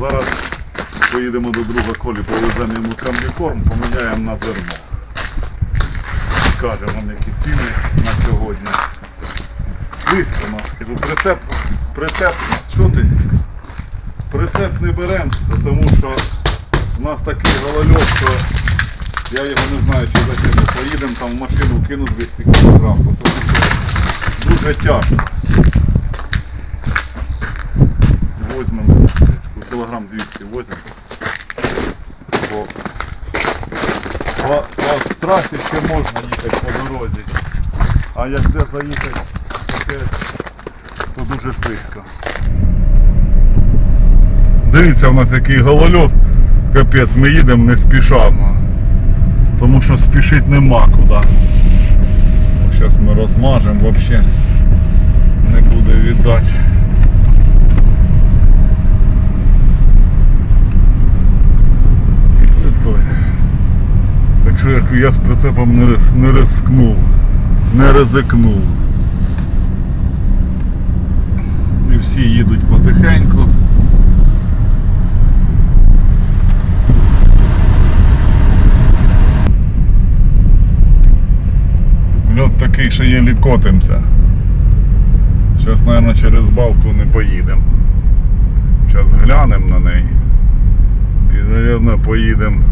Зараз поїдемо до друга Колі, повеземо йому комбікорм, поміняємо на зерно. Скажемо вам, які ціни на сьогодні. Слизько у нас, прицеп, прицеп, що ти? Прицеп не беремо, тому що у нас такий голольот, що я його не знаю, чи закину. Поїдемо там в машину, кину 200 кг, тому що дуже тяжко. Возьмемо кілограм 200 возьмемо. Бо по, по трасі ще можна їхати по дорозі. А як де заїхати, то дуже слизько. Дивіться, в нас який голольот. Капець, ми їдемо не спішамо. Тому що спішити нема куди. Зараз ми розмажемо, взагалі не буде віддати. І той. Так що я, з прицепом не, рис, не рискнув, не ризикнув. І всі їдуть потихеньку. Льот такий, що єлі котимся. Зараз, мабуть, через балку не поїдемо. Зараз глянемо на неї. І, мабуть, поїдемо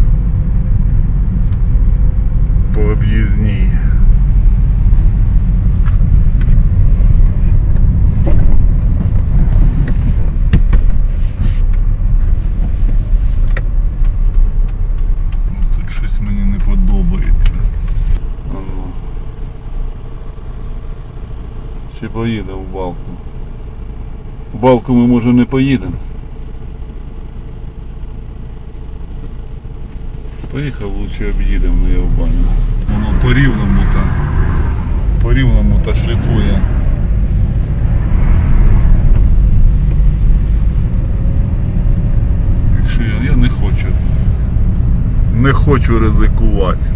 по об'їзній. Тут щось мені не подобається. Чи поїдемо в балку? В балку ми може не поїдемо. Поїхав, лучше об'їдемо я в баню. Воно по рівному та по рівному та шліфує. Якщо я, я не хочу. Не хочу ризикувати.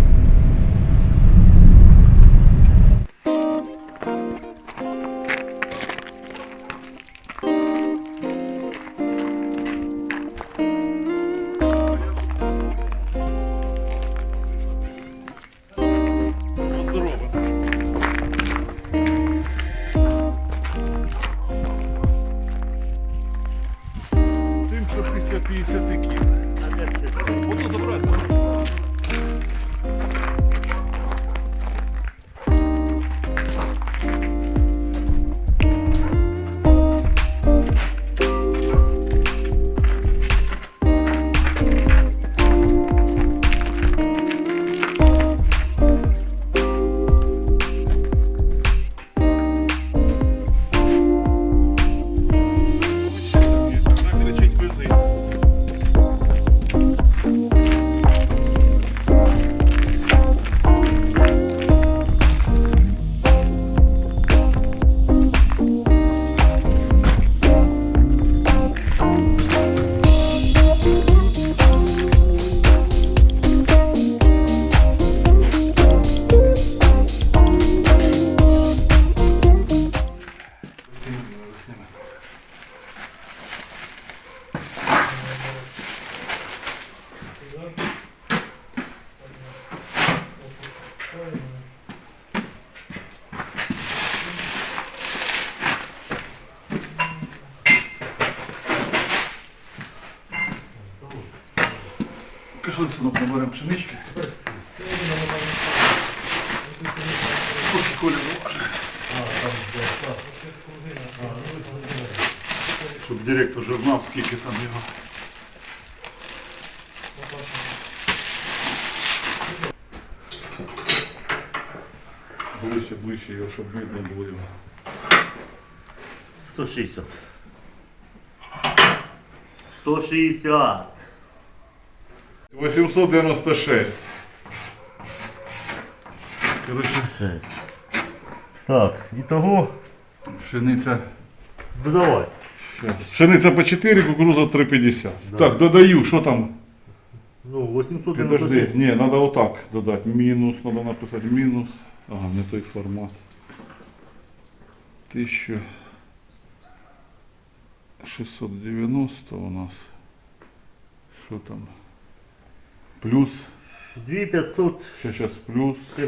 Пішли синок, наберемо пшенички. Коля заважить. Щоб директор вже знав, скільки там його. Ближче, ближче його, щоб видно було його. 160. 160. 896. Коротше, Так, ітого пшениця. додавай. Щас. Пшениця по 4, кукуруза 3,50. Так, додаю, що там? Ну, 800 Підожди, ні, треба отак додати. Мінус, треба написати мінус. Ага, не той формат. 1690 у нас. Що там? Плюс. 2576. Ще зараз плюс.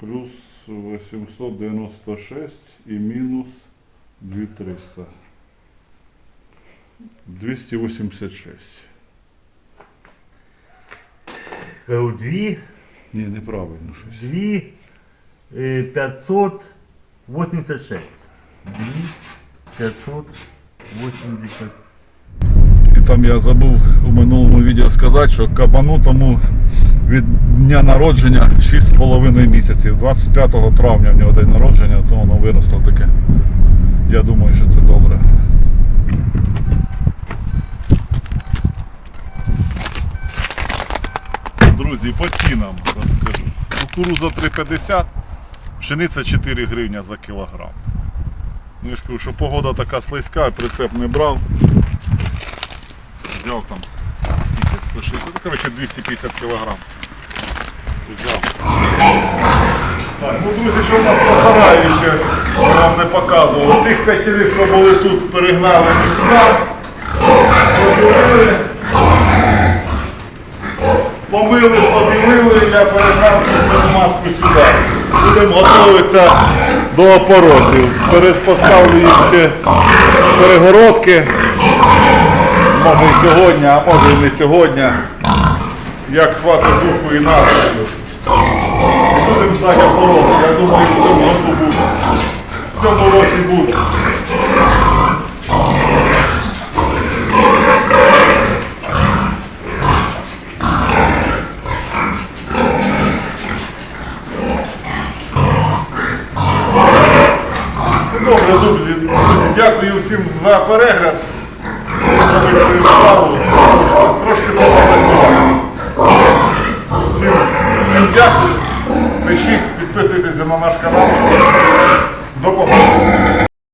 Плюс 896 і мінус 2300. 286. Кажу, 2, Ні, неправильно щось. 2, е, 586. 2, 580. Там я забув у минулому відео сказати, що кабанутому від дня народження 6,5 місяців. 25 травня в нього день народження, то воно виросло таке. Я думаю, що це добре. Друзі, по цінам розкажу. Кукуруза 3,50, пшениця 4 гривня за кілограм. Ну, я ж кажу, що погода така слизька, прицеп не брав. Взяв там скільки? 160, ну, коротше 250 кілограм. Взяв. Так, ну друзі, що в нас по сараї ще вам не показували. Тих п'ятірів, що були тут, перегнали туди. Побілили. Помили, побілили, я перегнав маску сюди. Будемо готуватися до опоросів. Переспоставлю їм ще перегородки. Може і сьогодні, а може і не сьогодні. Як хватить духу і настрою. Будемо садя порос. Я думаю, в цьому році буде. В цьому році буде. Добре, друзі, друзі, дякую всім за перегляд. Робити свою справу. Трошки, треба працювати. Всім, всім дякую. Пишіть, підписуйтесь на наш канал. До побачення.